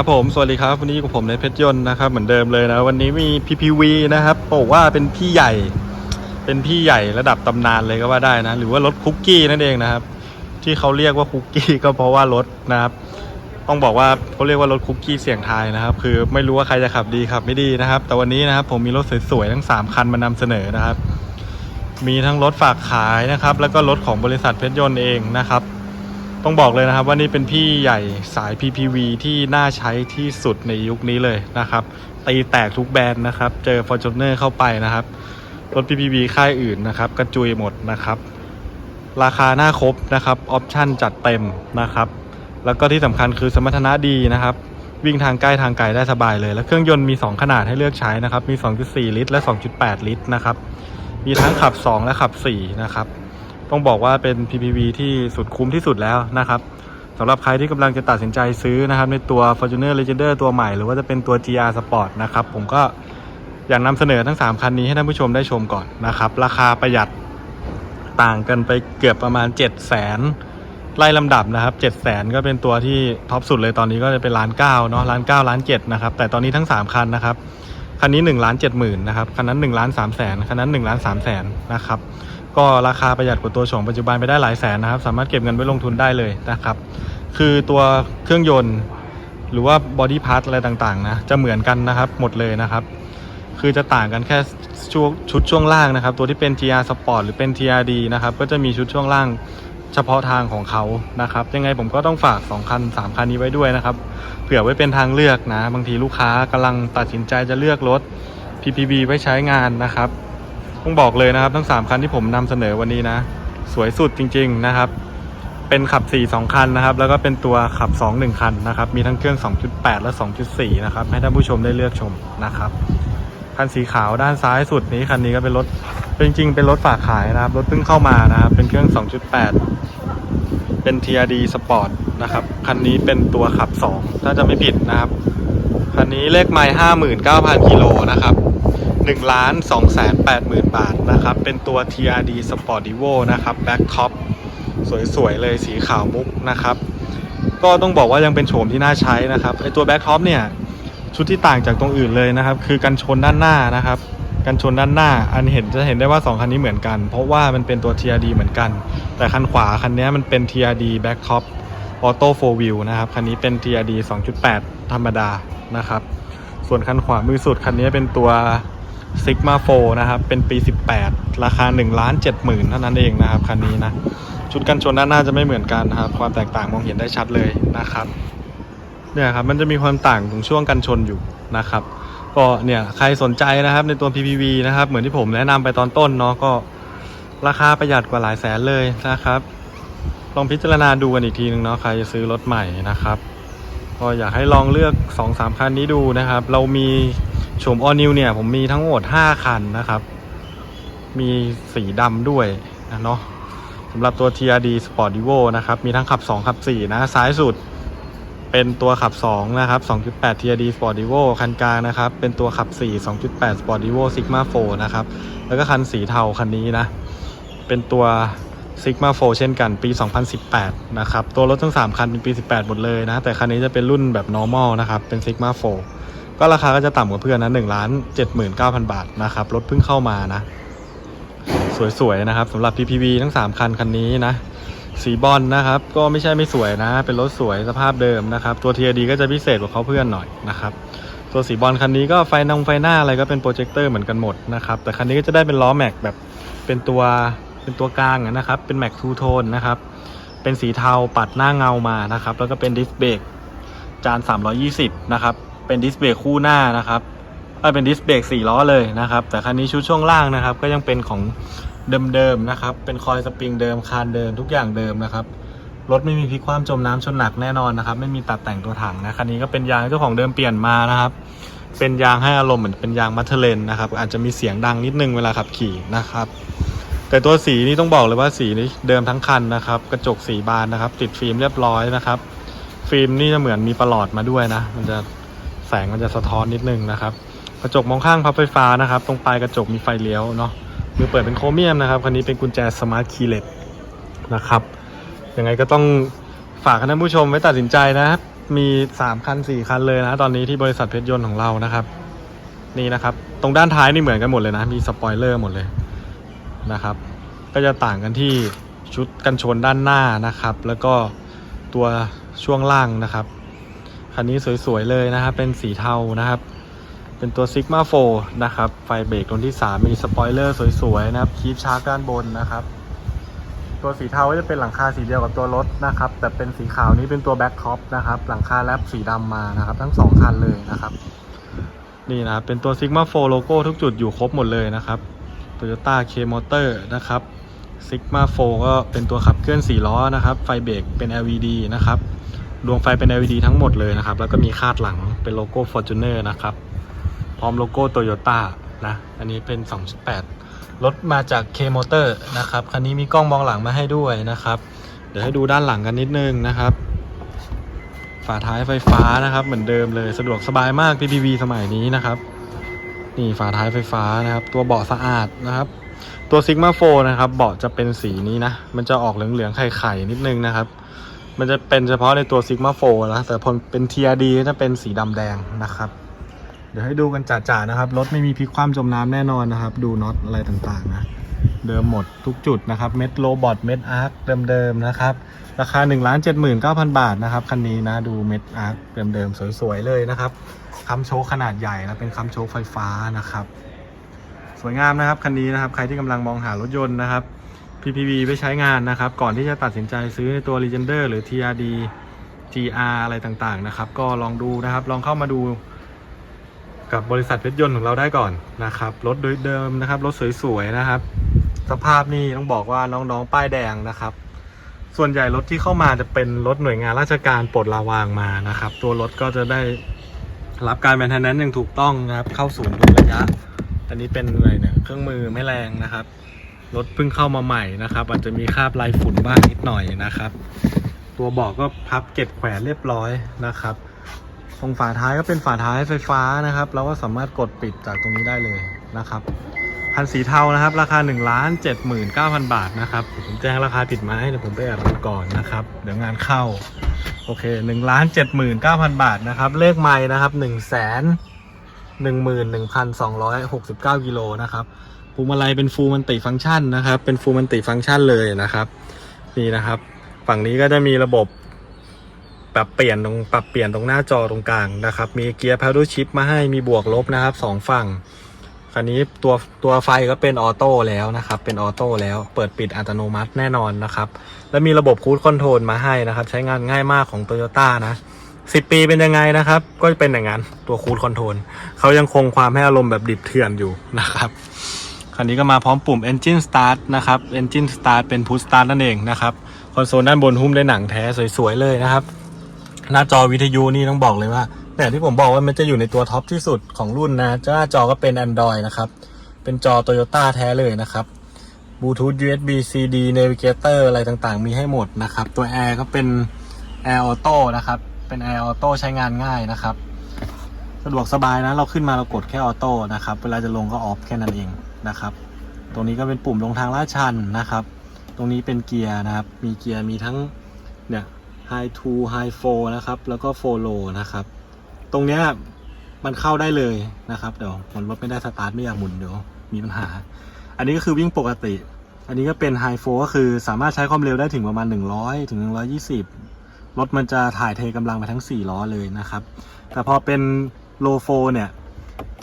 ครับผม สวัสดีครับ วันนี้กับผมในเพชรยนต์นะครับเหมือนเดิมเลยนะ วันนี้มี PPV นะครับบอกว่าเป็นพี่ใหญ่ เป็นพี่ใหญ่ระดับตำนานเลยก็ว่าได้นะ หรือว่ารถคุกกี้นั่นเองนะครับ ที่เขาเรียกว่าคุกกี้ก็เพราะว่ารถนะครับ ต้องบอกว่าเขาเรียกว่ารถคุกกี้เสียงทายนะครับ คือไม่รู้ว่าใครจะขับดีขับไม่ดีนะครับ แต่วันนี้นะครับผมมีรถสวยๆทั้ง 3 คันมานำเสนอนะครับ มีทั้งรถฝากขายนะครับ แล้วก็รถของบริษัทเพชรยนต์เองนะครับ ต้องบอกเลยนะครับว่านี่เป็นพี่ใหญ่สาย PPV ที่น่าใช้ที่สุดในยุคนี้เลยนะครับ ตีแตกทุกแบรนด์นะครับ เจอ Fortuner เข้าไปนะครับ รถ PPV ค่ายอื่นนะครับ กระจุยหมดนะครับ ราคาหน้าครบนะครับ ออปชั่นจัดเต็มนะครับ แล้วก็ที่สำคัญคือสมรรถนะดีนะครับ วิ่งทางใกล้ทางไกลได้สบายเลย แล้วเครื่องยนต์มี 2 ขนาดให้เลือกใช้นะครับ มี 2.4 ลิตร และ 2.8 ลิตรนะครับ มีทั้งขับ 2 และขับ4นะครับ ต้องบอกว่าเป็น PPV ที่สุดคุ้มที่สุดแล้วนะครับสำหรับใครที่กำลังจะตัดสินใจซื้อนะครับในตัว Fortuner Legender ตัวใหม่ หรือว่าจะเป็นตัว GR Sport นะครับผมก็อยากนำเสนอทั้ง 3 คันนี้ให้ท่านผู้ชมได้ชมก่อนนะครับราคาประหยัดต่างกันไปเกือบประมาณ 7 0 0 0 0 0ไล่ลำดับนะครับ 7 0 0 0 0 ก็เป็นตัวที่ท็อปสุดเลยตอนนี้ก็จะเป็นล้านเก้าเนาะล้านเก้าล้านเจ็ดนะครับแต่ตอนนี้ทั้ง 3 คันนะครับคันนี้1ล้าน7หมื่นนะครับคันนั้น1ล้าน3แสนคันนั้น1ล้าน3แสนนะครับ ก็ราคาประหยัดกว่าตัวโฉมปัจจุบันไปได้หลายแสนนะครับ สามารถเก็บเงินไว้ลงทุนได้เลยนะครับ คือตัวเครื่องยนต์ หรือว่าบอดี้พาร์ทอะไรต่างๆนะจะเหมือนกันนะครับหมดเลยนะครับ คือจะต่างกันแค่ชุดช่วงล่างนะครับ ตัวที่เป็น GR Sport หรือเป็น TRD นะครับก็จะมีชุดช่วงล่างเฉพาะทางของเขานะครับ ยังไงผมก็ต้องฝาก 2 คัน 3 คันนี้ไว้ด้วยนะครับ เผื่อไว้เป็นทางเลือกนะ บางทีลูกค้ากำลังตัดสินใจจะเลือกรถ PPV ไว้ใช้งานนะครับ ต้องบอกเลยนะครับ ทั้ง 3 คันที่ผมนำเสนอวันนี้นะ สวยสุดจริง ๆนะครับ เป็นขับ 4 2 คันนะครับ แล้วก็เป็นตัวขับ 2 1 คันนะครับ มีทั้งเครื่อง 2.8 และ 2.4 นะครับ ให้ท่านผู้ชมได้เลือกชมนะครับคันสีขาวด้านซ้ายสุดนี้คันนี้ก็เป็นรถเป็นจริง ๆ เป็นรถฝากขายนะครับ รถเพิ่งเข้ามานะครับ เป็นเครื่อง 2.8 เป็น TRD Sport นะครับ คันนี้เป็นตัวขับ 2 ถ้าจะไม่ผิดนะครับ คันนี้เลขไมล์59,000 กิโลนะครับ 1ล้าน2แสน8หมื่นบาทนะครับ เป็นตัว TRD Sport Evo นะครับ Back Top สวยๆ เลยสีขาวมุกนะครับ ก็ต้องบอกว่ายังเป็นโฉมที่น่าใช้นะครับไอตัว Back Top เนี่ย ชุดที่ต่างจากตรงอื่นเลยนะครับ คือกันชนด้านหน้านะครับกันชนด้านหน้า อันเห็นจะเห็นได้ว่า 2 คันนี้เหมือนกัน เพราะว่ามันเป็นตัว TRD เหมือนกัน แต่คันขวาคันนี้มันเป็น TRD Back Top Auto 4 Wheel นะครับ คันนี้เป็น TRD 2.8 ธรรมดานะครับ ส่วนคันขวามือสุดคันนี้เป็นตัว Sigma 4นะครับเป็นปี 18 ราคา1ล้าน7หมื่นเท่านั้นเองนะครับคันนี้นะชุดกันชนด้านหน้าจะไม่เหมือนกันนะครับ ความแตกต่างมองเห็นได้ชัดเลยนะครับเนี่ยครับมันจะมีความต่างตรงช่วงกันชนอยู่นะครับ ก็เนี่ยใครสนใจนะครับในตัว PPV นะครับ เหมือนที่ผมแนะนำไปตอนต้นเนาะก็ราคาประหยัดกว่าหลายแสนเลยนะครับลองพิจารณาดูกันอีกทีนึงเนาะใครจะซื้อรถใหม่นะครับก็อยากให้ลองเลือก 2-3คันนี้ดูนะครับ เรามี โฉม All New เนี่ยผมมีทั้งหมด 5 คันนะครับ มีสีดำด้วยนะเนาะสำหรับตัว TRD Sport Evo นะครับ มีทั้งขับ 2 ขับ 4 นะ ซ้ายสุดเป็นตัวขับ 2 นะครับ 2.8 TRD Sport Evo คันกลางนะครับ เป็นตัวขับ 4 2.8 Sport Evo Sigma 4 นะครับ แล้วก็คันสีเทาคันนี้นะ เป็นตัว Sigma 4 เช่นกันปี 2018 นะครับ ตัวรถทั้ง 3 คันเป็นปี 18 หมดเลยนะ แต่คันนี้จะเป็นรุ่นแบบ normal นะครับ เป็น Sigma 4 ก็ราคาก็จะต่ำกว่าเพื่อนนะ1ล้าน79,000บาทนะครับรถเพิ่งเข้ามานะ สวยๆนะครับสำหรับ PPV ทั้ง3คันคันนี้นะสีบอลนะครับ ก็ไม่ใช่ไม่สวยนะ เป็นรถสวยสภาพเดิมนะครับ ตัว TRD ก็จะพิเศษกว่าเขาเพื่อนหน่อยนะครับ ตัวสีบอลคันนี้ก็ไฟนองไฟหน้าอะไรก็เป็นโปรเจคเตอร์เหมือนกันหมดนะครับ แต่คันนี้ก็จะได้เป็นล้อแม็กแบบเป็นตัวเป็นตัวกลางนะครับ เป็นแม็กทูโทนนะครับ เป็นสีเทาปัดหน้าเงามานะครับ แล้วก็เป็นดิสเบรกจาน 320 นะครับ เป็นดิสเบรกคู่หน้านะครับเอ้ยเป็นดิสเบรก4ล้อเลยนะครับ แต่คันนี้ชุดช่วงล่างนะครับ ก็ยังเป็นของเดิมๆนะครับ เป็นคอยสปริงเดิมคานเดิมทุกอย่างเดิมนะครับรถไม่มีพลิกคว่ำจมน้ำชนหนักแน่นอนนะครับ ไม่มีตัดแต่งตัวถังนะคันนี้ก็เป็นยางเจ้าของเดิมเปลี่ยนมานะครับ เป็นยางให้อารมณ์เหมือนเป็นยางมัทเทเลนนะครับ อาจจะมีเสียงดังนิดนึงเวลาขับขี่นะครับ แต่ตัวสีนี่ต้องบอกเลยว่าสีนี้เดิมทั้งคันนะครับ กระจกสีบานนะครับ ติดฟิล์มเรียบร้อยนะครับ ฟิล์มนี่จะเหมือนมีประหลอดมาด้วยนะ มันจะ แสงมันจะสะท้อนนิดนึงนะครับ กระจกมองข้างพับไฟฟ้านะครับ ตรงปลายกระจกมีไฟเลี้ยวเนาะมือเปิดเป็นโครเมียมนะครับคันนี้เป็นกุญแจสมาร์ทคีย์เลสนะครับยังไงก็ต้องฝากท่านผู้ชมไว้ตัดสินใจนะครับมีสามคันสี่คันเลยนะตอนนี้ที่บริษัทเพชรยนต์ของเรานะครับ นี่นะครับ ตรงด้านท้ายนี่เหมือนกันหมดเลยนะ มีสปอยเลอร์หมดเลยนะครับ ก็จะต่างกันที่ชุดกันชนด้านหน้านะครับ แล้วก็ตัวช่วงล่างนะครับ คันนี้สวยๆเลยนะครับ เป็นสีเทานะครับ เป็นตัว Sigma 4 นะครับ ไฟเบรกตรงที่ 3 มีสปอยเลอร์สวยๆนะครับคีบชาร์กด้านบนนะครับ ตัวสีเทาก็จะเป็นหลังคาสีเดียวกับตัวรถนะครับ แต่เป็นสีขาวนี้เป็นตัวแบ็คท็อปนะครับ หลังคาแลปสีดำมานะครับ ทั้งสองคันเลยนะครับ นี่นะครับ เป็นตัว Sigma 4 โลโก้ทุกจุดอยู่ครบหมดเลยนะครับ Toyota K Motor นะครับ Sigma 4 ก็เป็นตัวขับเคลื่อน 4 ล้อนะครับ ไฟเบรกเป็น LED นะครับ ดวงไฟเป็น LED ทั้งหมดเลยนะครับ แล้วก็มีคาดหลังเป็นโลโก้ Fortuner นะครับ พร้อมโลโก้ Toyota นะ อันนี้เป็น 2.8 รถมาจาก K Motor นะครับ คันนี้มีกล้องมองหลังมาให้ด้วยนะครับ เดี๋ยวให้ดูด้านหลังกันนิดนึงนะครับ ฝาท้ายไฟฟ้านะครับ เหมือนเดิมเลย สะดวกสบายมาก PPV สมัยนี้นะครับ นี่ฝาท้ายไฟฟ้านะครับ ตัวเบาะสะอาดนะครับ ตัว Sigma 4นะครับ เบาะจะเป็นสีนี้นะ มันจะออกเหลืองๆไข่ๆนิดนึงนะครับ มันจะเป็นเฉพาะในตัว Sigma 4นะ แต่พอเป็น TRD ก็จะเป็นสีดำแดงนะครับ เดี๋ยวให้ดูกันจ่าๆนะครับ รถไม่มีพลิกคว่ำจมน้ำแน่นอนนะครับ ดูน็อตอะไรต่างๆนะเดิมหมดทุกจุดนะครับ เม็ดโลบอทเม็ดอาร์คเดิมๆนะครับ ราคา 1 7 9 0 0 0 บาทนะครับ คันนี้นะ ดูเม็ดอาร์คเดิมๆ สวยๆ เลยนะครับคัมโชคขนาดใหญ่นะเป็นคัมโชคไฟฟ้านะครับ สวยงามนะครับ คันนี้นะครับ ใครที่กำลังมองหารถยนต์นะครับ PPV ไปใช้งานนะครับ ก่อนที่จะตัดสินใจซื้อในตัว Legender หรือ TRD GR อะไรต่างๆนะครับ ก็ลองดูนะครับ ลองเข้ามาดูกับบริษัทเพชรยนต์ของเราได้ก่อนนะครับ รถโดยเดิมนะครับรถสวยๆนะครับ สภาพนี่ต้องบอกว่าน้องๆป้ายแดงนะครับ ส่วนใหญ่รถที่เข้ามาจะเป็นรถหน่วยงานราชการปลดระวางมานะครับ ตัวรถก็จะได้รับการแมนเทนแนนซ์อย่างถูกต้องนะครับ เข้าศูนย์ทุกระยะ อันนี้เป็นอะไรเนี่ยเครื่องมือไม่แรงนะครับ รถเพิ่งเข้ามาใหม่นะครับ อาจจะมีคราบลายฝุ่นบ้างนิดหน่อยนะครับ ตัวเบอกก็พับเก็บแขวนเรียบร้อยนะครับตรงฝาท้ายก็เป็นฝาท้ายไฟฟ้านะครับ เราก็สามารถกดปิดจากตรงนี้ได้เลยนะครับคันสีเทานะครับ ราคา1นึ่งล้านเจ็ดหมื่นเก้าพันบาทนะครับผมแจ้งราคาผิดไหมเดี๋ยวผมไปแอบดูก่อนนะครับ เดี๋ยวงานเข้า โอเค1นึ่งล้านเจ็ดหมื่นเก้าพันบาทนะครับ เลขไม้นะครับ1นึ่งแสนหนึ่งหมื่นหนึ่งพันสองร้อยหกสิบเก้ากิโลนะครับ พวงมาลัยเป็นฟูลมันติฟังก์ชันนะครับ เป็นฟูลมันติฟังก์ชันเลยนะครับ นี่นะครับ ฝั่งนี้ก็จะมีระบบปรับเปลี่ยนตรงปรับเปลี่ยนตรงหน้าจอตรงกลางนะครับ มีเกียร์ paddle shift มาให้มีบวกลบนะครับสองฝั่งคันนี้ตัวตัวไฟก็เป็นออโต้แล้วนะครับ เป็นออโต้แล้ว เปิดปิดอัตโนมัติแน่นอนนะครับ แล้วมีระบบคูดคอนโทรลมาให้นะครับ ใช้งานง่ายมากของ t o y ยต้านะสิปีเป็นยังไงนะครับ ก็เป็นอย่างนั้น ตัวคูดคอนโทรลเขายังคงความให้อารมณ์แบบดิบเถื่อนอยู่นะครับ คันนี้ก็มาพร้อมปุ่ม Engine Start นะครับ Engine Start เป็น Push Start นั่นเองนะครับ คอนโซลด้านบนหุ้มด้วยหนังแท้สวยๆเลยนะครับ หน้าจอวิทยุนี่ต้องบอกเลยว่าแต่ที่ผมบอกว่ามันจะอยู่ในตัวท็อปที่สุดของรุ่นนะหน้าจอก็เป็น Android นะครับ เป็นจอ Toyota แท้เลยนะครับ Bluetooth USB CD Navigator อะไรต่างๆ มีให้หมดนะครับ ตัว Air ก็เป็น Air Auto นะครับ เป็น Air Auto ใช้งานง่ายนะครับะดวกสบายนะ เราขึ้นมาเรากดแค่ออโต้นะครับ เวลาจะลงก็ออฟแค่นั้นเองนะครับ ตรงนี้ก็เป็นปุ่มลงทางลาดชันนะครับ ตรงนี้เป็นเกียร์นะครับ มีเกียร์มีทั้งเนี่ย High 2 High 4นะครับ แล้วก็4 Low นะครับ ตรงเนี้ยมันเข้าได้เลยนะครับ เดี๋ยวมันรถไม่ได้สตาร์ทไม่อยากหมุนเดี๋ยวมีปัญหา อันนี้ก็คือวิ่งปกติ อันนี้ก็เป็น High 4ก็คือสามารถใช้ความเร็วได้ถึงประมาณ 100 ถึง 120 รถมันจะถ่ายเทกำลังไปทั้ง 4 ล้อเลยนะครับ แต่พอเป็น Low 4เนี่ย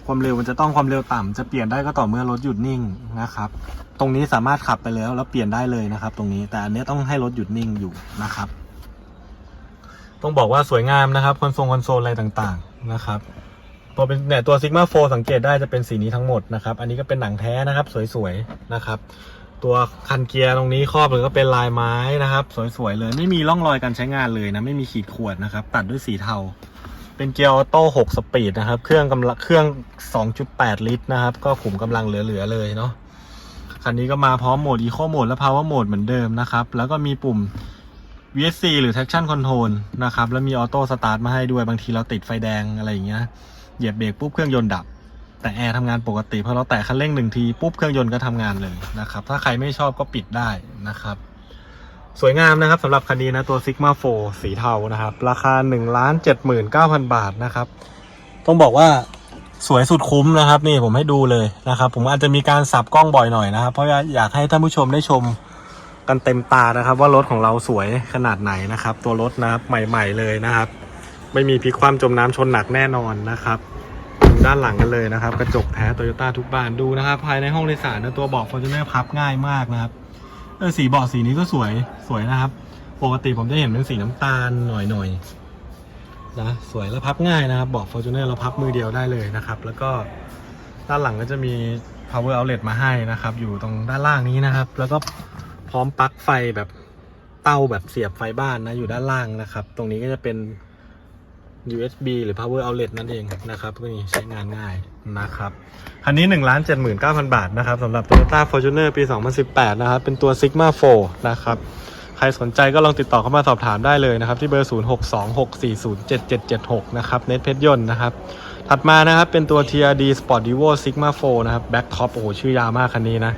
ความเร็วมันจะต้องความเร็วต่ำจะเปลี่ยนได้ก็ต่อเมื่อรถหยุดนิ่งนะครับ ตรงนี้สามารถขับไปแล้วแล้วเปลี่ยนได้เลยนะครับ ตรงนี้แต่อันเนี้ยต้องให้รถหยุดนิ่งอยู่นะครับ ต้องบอกว่าสวยงามนะครับคอนโซลคอนโซลอะไรต่างๆนะครับพอเป็นเนี่ยตัว Sigma 4สังเกตได้จะเป็นสีนี้ทั้งหมดนะครับ อันนี้ก็เป็นหนังแท้นะครับ สวยๆนะครับ ตัวคันเกียร์ตรงนี้ครอบเลยก็เป็นลายไม้นะครับ สวยๆเลย ไม่มีร่องรอยการใช้งานเลยนะ ไม่มีขีดข่วนนะครับ ตัดด้วยสีเทา เป็นเกียร์ออโต้6สปีดนะครับ เครื่องกำลังเครื่อง2.8ลิตรนะครับ ก็ขุมกำลังเหลือๆเลยเนาะ คันนี้ก็มาพร้อมโหมด Eco Mode และ Power Mode เหมือนเดิมนะครับ แล้วก็มีปุ่ม VSC หรือ Traction Control นะครับ แล้วมีออโต้สตาร์ทมาให้ด้วย บางทีเราติดไฟแดงอะไรอย่างเงี้ย เหยียบเบรกปุ๊บเครื่องยนต์ดับ แต่แอร์ทำงานปกติพอเราแตะคันเร่งหนึ่งทีปุ๊บเครื่องยนต์ก็ทำงานเลยนะครับ ถ้าใครไม่ชอบก็ปิดได้นะครับ สวยงามนะครับสำหรับคันนี้นะตัว Sigma 4 สีเทานะครับ ราคา 1 7 9 0 0 0 บาทนะครับ ต้องบอกว่าสวยสุดคุ้มนะครับ นี่ผมให้ดูเลยนะครับ ผมอาจจะมีการสับกล้องบ่อยหน่อยนะครับ เพราะอยากให้ท่านผู้ชมได้ชมกันเต็มตานะครับ ว่ารถของเราสวยขนาดไหนนะครับ ตัวรถนะครับใหม่ ๆ เลยนะครับ ไม่มีพลิกคว่ำจมน้ำชนหนักแน่นอนนะครับดูด้านหลังกันเลยนะครับ กระจกแท้โตโยต้าทุกบานดูนะครับ ภายในห้องโดยสารนะตัวเบาะฟอร์จูเนอร์พับง่ายมากนะครับ เออสีเบาะสีนี้ก็สวยสวยนะครับ ปกติผมจะเห็นเป็นสีน้ำตาลหน่อยๆน,นะสวยแล้วพับง่ายนะครับเบาะฟอร์จูเนอร์เราพับมือเดียวได้เลยนะครับ แล้วก็ด้านหลังก็จะมี power outlet มาให้นะครับ อยู่ตรงด้านล่างนี้นะครับ แล้วก็พร้อมปลั๊กไฟแบบเต้าแบบเสียบไฟบ้านนะอยู่ด้านล่างนะครับ ตรงนี้ก็จะเป็น USB หรือ power outlet นั่นเองนะครับก็นี่ใช้งานง่าย นะครับ คันนี้ 1 7 9 0 0 0 บาทนะครับสำหรับ Toyota Fortuner ปี 2018 นะครับ เป็นตัว Sigma 4 นะครับ ใครสนใจก็ลองติดต่อเข้ามาสอบถามได้เลยนะครับ ที่เบอร์ 0626407776 นะครับเน็ตเพชรยนต์นะครับ ถัดมานะครับ เป็นตัว TRD Sport Evo Sigma 4 นะครับ Back Top โอ้โห ชื่อยาวมากคันนี้นะ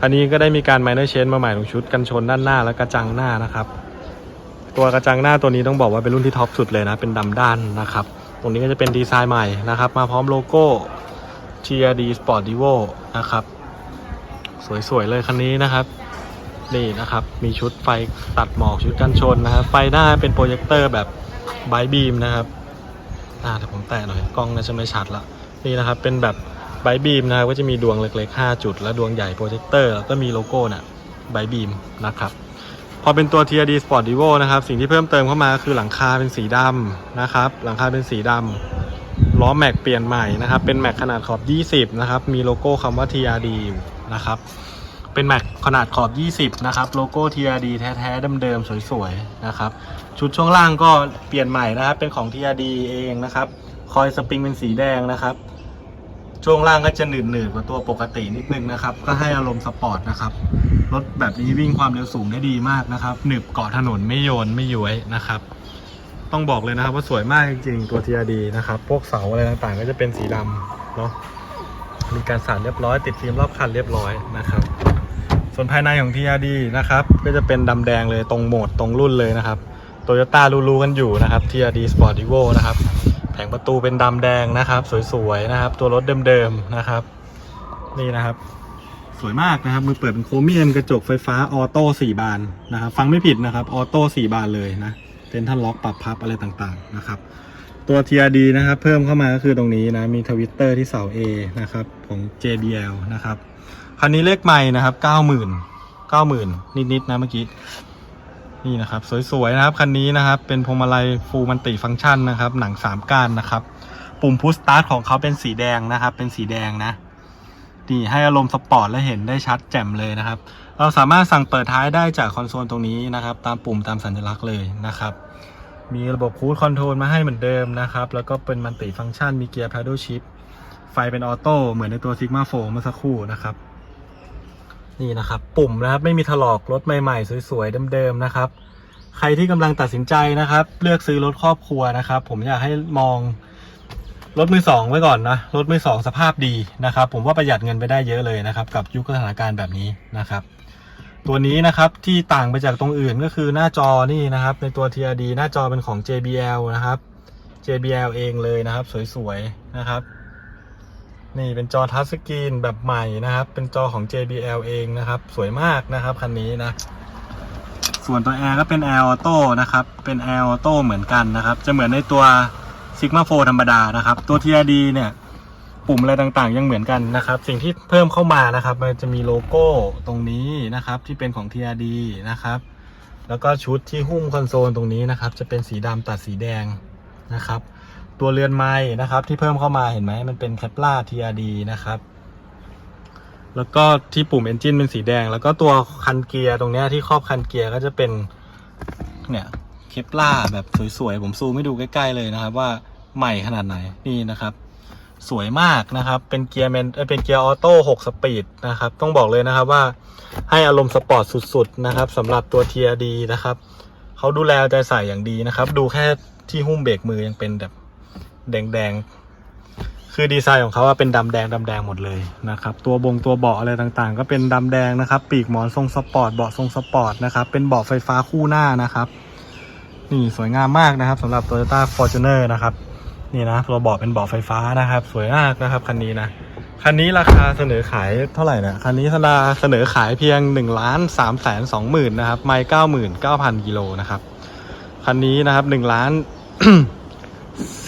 คันนี้ก็ได้มีการ minor change มาใหม่ตรงชุดกันชนด้านหน้าและกระจังหน้านะครับ ตัวกระจังหน้าตัวนี้ต้องบอกว่าเป็นรุ่นที่ท็อปสุดเลยนะ เป็นดำด้านนะครับตรงนี้ก็จะเป็นดีไซน์ใหม่นะครับ มาพร้อมโลโก้ TRD Sport Evo นะครับ สวยๆเลยคันนี้นะครับ นี่นะครับ มีชุดไฟตัดหมอกชุดกันชนนะครับ ไฟหน้าเป็นโปรเจคเตอร์แบบไบบีมนะครับอ่าแต่ผมแตะหน่อยกล้องน่าจะไม่ชัดละนี่นะครับเป็นแบบไบบีมนะครับก็จะมีดวงเล็กๆ 5 จุด และดวงใหญ่โปรเจคเตอร์แล้วก็มีโลโก้น่ะไบบีมนะครับพอเป็นตัว TRD Sport Evo นะครับ สิ่งที่เพิ่มเติมเข้ามาคือหลังคาเป็นสีดำนะครับ หลังคาเป็นสีดำ ล้อแม็กเปลี่ยนใหม่นะครับ เป็นแม็กขนาดขอบ 20 นะครับ มีโลโก้คำว่า TRD อยู่นะครับ เป็นแม็กขนาดขอบ 20 นะครับ โลโก้ TRD แท้ๆเดิมๆสวยๆนะครับ ชุดช่วงล่างก็เปลี่ยนใหม่นะครับ เป็นของ TRD เองนะครับ คอยสปริงเป็นสีแดงนะครับ ช่วงล่างก็จะหนืดๆกว่าตัวปกตินิดนึงนะครับ ก็ให้อารมณ์สปอร์ตนะครับ รถแบบนี้วิ่งความเร็วสูงได้ดีมากนะครับ หนึบเกาะถนนไม่โยนไม่ย้วยนะครับ ต้องบอกเลยนะครับว่าสวยมากจริงๆ ตัว TRD นะครับ พวกเสาอะไรต่างๆ ก็จะเป็นสีดำเนาะ มีการสานเรียบร้อย ติดฟิล์มรอบคันเรียบร้อยนะครับ ส่วนภายในของ TRD นะครับ ก็จะเป็นดำแดงเลยตรงโหมดตรงรุ่นเลยนะครับโตโยต้ารู้ๆกันอยู่นะครับ TRD Sport Evo นะครับ แผงประตูเป็นดำแดงนะครับ สวยๆนะครับ ตัวรถเดิมๆนะครับ นี่นะครับสวยมากนะครับ มือเปิดเป็นโครเมียมกระจกไฟฟ้าออโต้สี่บานนะครับ ฟังไม่ผิดนะครับ ออโต้สี่บานเลยนะ เป็นท่านล็อกปรับพับอะไรต่างๆนะครับ ตัว TRD นะครับเพิ่มเข้ามาก็คือตรงนี้นะมีทวิตเตอร์ที่เสา A นะครับของ JBL นะครับคันนี้เลขใหม่นะครับ 90,000 90,000 นิดๆนะเมื่อกี้นี่นะครับสวยๆนะครับคันนี้นะครับเป็นพวงมาลัยฟูมันติฟังก์ชันนะครับ หนังสามก้านนะครับ ปุ่มพุชสตาร์ทของเขาเป็นสีแดงนะครับ เป็นสีแดงนะนี่ให้อารมณ์สปอร์ตและเห็นได้ชัดแจ่มเลยนะครับ เราสามารถสั่งเปิดท้ายได้จากคอนโซลตรงนี้นะครับ ตามปุ่มตามสัญลักษณ์เลยนะครับ มีระบบคูดคอนโทรลมาให้เหมือนเดิมนะครับ แล้วก็เป็นมันติฟังก์ชัน มีเกียร์ paddle shift ไฟเป็นออโต้เหมือนในตัว Sigma 4เมื่อสักครู่นะครับ นี่นะครับ ปุ่มนะครับไม่มีถลอกรถใหม่ๆ สวยๆเดิมๆนะครับ ใครที่กำลังตัดสินใจนะครับ เลือกซื้อรถครอบครัวนะครับ ผมอยากให้มองรถมือสองไว้ก่อนนะรถมือสองสภาพดีนะครับ ผมว่าประหยัดเงินไปได้เยอะเลยนะครับ กับยุคสถานการณ์แบบนี้นะครับ ตัวนี้นะครับที่ต่างไปจากตรงอื่นก็คือหน้าจอนี่นะครับ ในตัว TRD หน้าจอเป็นของ JBL นะครับ JBL เองเลยนะครับ สวยๆนะครับ นี่เป็นจอทัชสกรีนแบบใหม่นะครับ เป็นจอของ JBL เองนะครับ สวยมากนะครับคันนี้นะ ส่วนตัวแอร์ก็เป็นแอร์ออโต้นะครับ เป็นแอร์ออโต้เหมือนกันนะครับ จะเหมือนในตัว Sigma 4ธรรมดานะครับ ตัว TRD เนี่ย ปุ่มอะไรต่างๆ ยังเหมือนกันนะครับ สิ่งที่เพิ่มเข้ามานะครับ มันจะมีโลโก้ตรงนี้นะครับ ที่เป็นของ TRD นะครับ แล้วก็ชุดที่หุ้มคอนโซลตรงนี้นะครับ จะเป็นสีดำตัดสีแดงนะครับ ตัวเรือนไม้นะครับ ที่เพิ่มเข้ามาเห็นไหมมันเป็นแคปล่า TRD นะครับแล้วก็ที่ปุ่ม Engine เป็นสีแดง แล้วก็ตัวคันเกียร์ตรงนี้ที่ครอบคันเกียร์ก็จะเป็นเนี่ยเคปล่าแบบสวยๆ ผมซูมให้ดูใกล้ๆเลยนะครับ ว่าใหม่ขนาดไหนนี่นะครับ สวยมากนะครับ เป็นเกียร์แมนเป็นเกียร์ออโต้6สปีดนะครับ ต้องบอกเลยนะครับว่าให้อารมณ์สปอร์ตสุดๆนะครับสำหรับตัว TRD นะครับเขาดูแลใจใส่อย่างดีนะครับ ดูแค่ที่หุ้มเบรกมือยังเป็นแบบแดงๆ คือดีไซน์ของเขาว่าเป็นดำแดงดำแดงหมดเลยนะครับ ตัวบงตัวเบาะอะไรต่างๆ ก็เป็นดำแดงนะครับ ปีกหมอนทรงสปอร์ตเบาะทรงสปอร์ตนะครับ เป็นเบาะไฟฟ้าคู่หน้านะครับ นี่สวยงามมากนะครับสำหรับ Toyota Fortuner นะครับ นี่นะตัวเบาะเป็นเบาะไฟฟ้านะครับ สวยมากนะครับคันนี้นะคันนี้ราคาเสนอขายเท่าไหร่นะคันนี้เสนอขายเพียง1นึ่งล้านสามแสนสองหมื่นนะครับไม่เก้าหมื่นเก้าพันกิโลนะครับคันนี้นะครับหนึ่งล้าน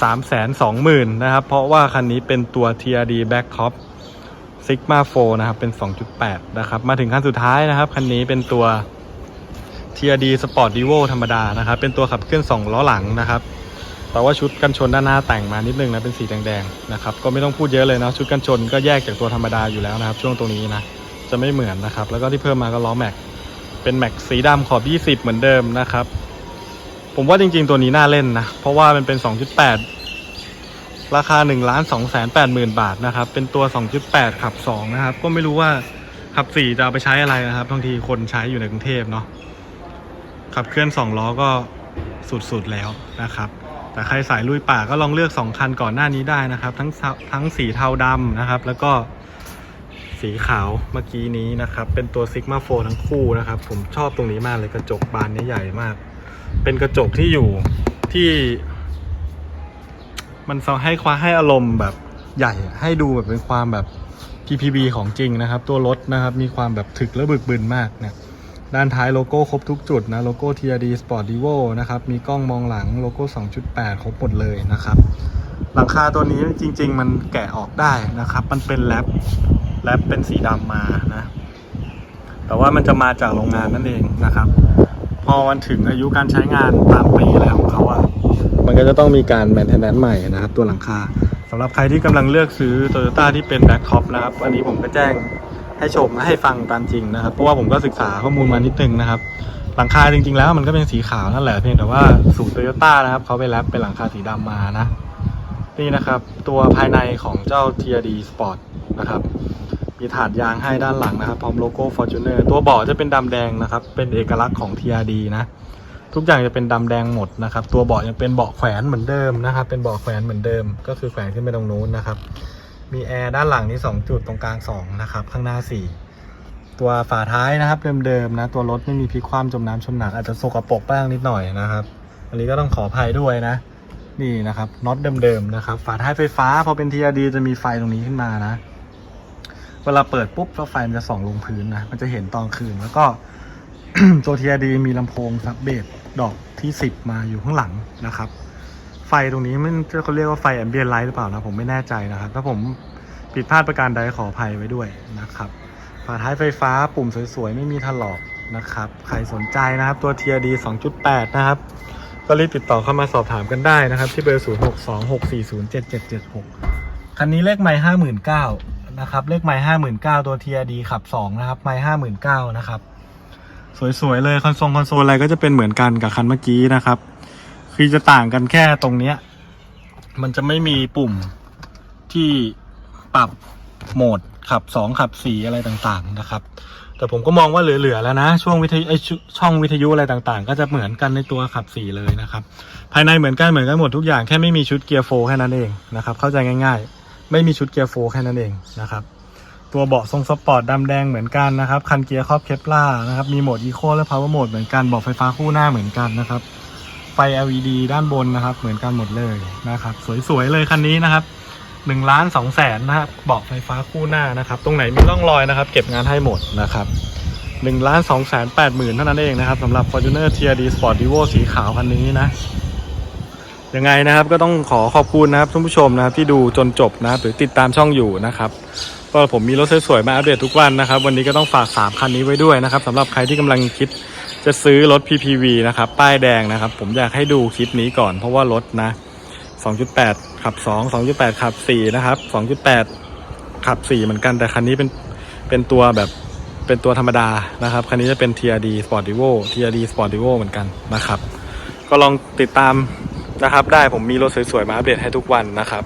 สามแสนสองหมื่นนะครับ เพราะว่าคันนี้เป็นตัว TRD Back Top Sigma 4นะครับ เป็น 2.8 นะครับ มาถึงคันสุดท้ายนะครับ คันนี้เป็นตัว TRD Sport Evo ธรรมดานะครับ เป็นตัวขับเคลื่อน 2 ล้อหลังนะครับ แต่ว่าชุดกันชนด้านหน้าแต่งมานิดนึงนะเป็นสีแดงๆนะครับก็ไม่ต้องพูดเยอะเลยนะชุดกันชนก็แยกจากตัวธรรมดาอยู่แล้วนะครับ ช่วงตรงนี้นะจะไม่เหมือนนะครับ แล้วก็ที่เพิ่มมาก็ล้อแม็กเป็นแม็กสีดำขอบ 20 เหมือนเดิมนะครับ ผมว่าจริงๆตัวนี้น่าเล่นนะ เพราะว่ามันเป็น 2.8 ราคา1นึ่งล้านสองแสนแปดหมื่นบาทนะครับ เป็นตัว 2.8 ขับ 2 นะครับ ก็ไม่รู้ว่าขับ 4 จะเอาไปใช้อะไรนะครับบางทีคนใช้อยู่ในกรุงเทพเนาะขับเคลื่อน 2 ล้อก็สุดๆแล้วนะครับ แต่ใครสายลุยป่าก็ลองเลือก 2 คันก่อนหน้านี้ได้นะครับ ทั้งทั้งสีเทาดำนะครับ แล้วก็สีขาวเมื่อกี้นี้นะครับ เป็นตัว Sigma 4ทั้งคู่นะครับ ผมชอบตรงนี้มากเลยกระจกบานนี้ใหญ่มาก เป็นกระจกที่อยู่ที่ มันให้ความให้อารมณ์แบบใหญ่ให้ดูแบบเป็นความแบบ PPB ของจริงนะครับ ตัวรถนะครับ มีความแบบถึกและบึกบึนมากเนี่ย ด้านท้ายโลโก้ครบทุกจุดนะ โลโก้ TRD Sport Evo นะครับ มีกล้องมองหลังโลโก้ 2.8 ครบหมดเลยนะครับ หลังคาตัวนี้จริง ๆ มันแกะออกได้นะครับ มันเป็นแรปแรปเป็นสีดำมานะ แต่ว่ามันจะมาจากโรงงานนั่นเองนะครับ พอมันถึงอายุการใช้งานตามปีอะไรของเขาอะมันก็จะต้องมีการแมนเทนแนนใหม่นะครับ ตัวหลังคาสำหรับใครที่กำลังเลือกซื้อ Toyota ที่เป็นแบ็คท็อปนะครับ อันนี้ผมก็แจ้ง ให้ชมและให้ฟังตามจริงนะครับ เพราะว่าผมก็ศึกษาข้อมูลมานิดนึงนะครับ หลังคาจริง ๆ แล้วมันก็เป็นสีขาวนั่นแหละเพียงแต่ว่าสูตรโตโยต้านะครับเขาไปแรปเป็นหลังคาสีดำมานะนี่นะครับตัวภายในของเจ้า TRD Sport นะครับมีถาดยางให้ด้านหลังนะครับ พร้อมโลโก้ Fortuner ตัวเบาะจะเป็นดำแดงนะครับ เป็นเอกลักษณ์ของ TRD นะ ทุกอย่างจะเป็นดำแดงหมดนะครับ ตัวเบาะยังเป็นเบาะแขวนเหมือนเดิมนะครับ เป็นเบาะแขวนเหมือนเดิม ก็คือแขวนขึ้นไปตรงนู้นนะครับ มีแอร์ด้านหลังนี่2จุดตรงกลาง2นะครับข้างหน้า 4 ตัวฝาท้ายนะครับเดิมๆนะตัวรถไม่มีพลิกคว่ำจมน้ำชนหนักอาจจะสกปรกบ้างนิดหน่อยนะครับ อันนี้ก็ต้องขออภัยด้วยนะ นี่นะครับน็อตเดิมๆนะครับฝาท้ายไฟฟ้าพอเป็น TRD จะมีไฟตรงนี้ขึ้นมานะ เวลาเปิดปุ๊บแล้วไฟมันจะส่องลงพื้นนะมันจะเห็นตอนคืนแล้วก็ตัว TRD มีลำโพงซับเบสดอกที่ 10 มาอยู่ข้างหลังนะครับ ไฟตรงนี้มันเขาเรียกว่าไฟแอมเบียนไลท์หรือเปล่านะผมไม่แน่ใจนะครับ ถ้าผมผิดพลาดประการใดขออภัยไว้ด้วยนะครับฝาท้ายไฟฟ้าปุ่มสวยๆ ไม่มีถลอกนะครับ ใครสนใจนะครับตัว TRD 2.8 นะครับ ก็รีบติดต่อเข้ามาสอบถามกันได้นะครับ ที่เบอร์ 0626407776 คันนี้เลขไมล์59,000นะครับ เลขไมล์59,000 ตัว TRD ขับ 2 นะครับ ไมล์59,000 นะครับ สวยๆ เลย คอนโซลคอนโซลอะไรก็จะเป็นเหมือนกันกับคันเมื่อกี้นะครับ คือจะต่างกันแค่ตรงเนี้ย มันจะไม่มีปุ่มที่ปรับโหมดขับ2ขับ4อะไรต่างๆนะครับ แต่ผมก็มองว่าเหลือๆแล้วนะ ช่วงวิทยุไอช่องวิทยุอะไรต่างๆ ก็จะเหมือนกันในตัวขับ4เลยนะครับ ภายในเหมือนกันเหมือนกันหมดทุกอย่างแค่ไม่มีชุดเกียร์โฟร์แค่นั้นเองนะครับ เข้าใจง่ายๆ ไม่มีชุดเกียร์โฟร์แค่นั้นเองนะครับตัวเบาะทรงสปอร์ตดำแดงเหมือนกันนะครับ คันเกียร์ครอบเคปล่านะครับ มีโหมดอีโคและพาวเวอร์โหมดเหมือนกันเบอกไฟฟ้าคู่หน้าเหมือนกันนะครับ ฟ LED ด้านบนนะครับ เหมือนกันหมดเลยนะครับ สวยๆเลยคันนี้นะครับหนึ่งล้านสองแสนนะครับเบาะไฟฟ้าคู่หน้านะครับ ตรงไหนมีร่องรอยนะครับ เก็บงานให้หมดนะครับหนึ่งล้านสองแสนแปดหมื่นเท่านั้นเองนะครับสำหรับ Fortuner TRD Sport Evo สีขาวคันนี้นะยังไงนะครับก็ต้องขอขอบคุณนะครับท่านผู้ชมนะครับที่ดูจนจบนะครับหรือติดตามช่องอยู่นะครับก็ผมมีรถสวยๆมาอัปเดตทุกวันนะครับ วันนี้ก็ต้องฝาก 3 คันนี้ไว้ด้วยนะครับสำหรับใครที่กำลังคิด จะซื้อรถ PPV นะครับ ป้ายแดงนะครับ ผมอยากให้ดูคลิปนี้ก่อน เพราะว่ารถนะ 2.8 ขับ 2 2.8 ขับ 4 นะครับ 2.8 ขับ 4 เหมือนกันแต่คันนี้เป็นเป็นตัวแบบเป็นตัวธรรมดานะครับ คันนี้จะเป็น TRD Sport Evo TRD Sport Evo เหมือนกันนะครับ ก็ลองติดตามนะครับ ได้ผมมีรถสวยๆมาอัปเดตให้ทุกวันนะครับ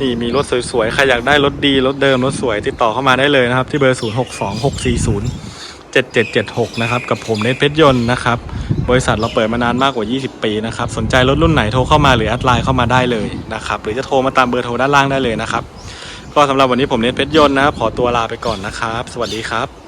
นี่มีรถสวยๆ ใครอยากได้รถดี รถเดิม รถสวย ติดต่อเข้ามาได้เลยนะครับ ที่เบอร์ 062640 7 7 7 6 นะครับ กับผมเนทเพชรยนต์นะครับ บริษัทเราเปิดมานานมากกว่า 20 ปีนะครับ สนใจรถรุ่นไหนโทรเข้ามาหรือแอดไลน์เข้ามาได้เลยนะครับ หรือจะโทรมาตามเบอร์โทรด้านล่างได้เลยนะครับ ก็สำหรับวันนี้ผมเนทเพชรยนต์นะครับ ขอตัวลาไปก่อนนะครับ สวัสดีครับ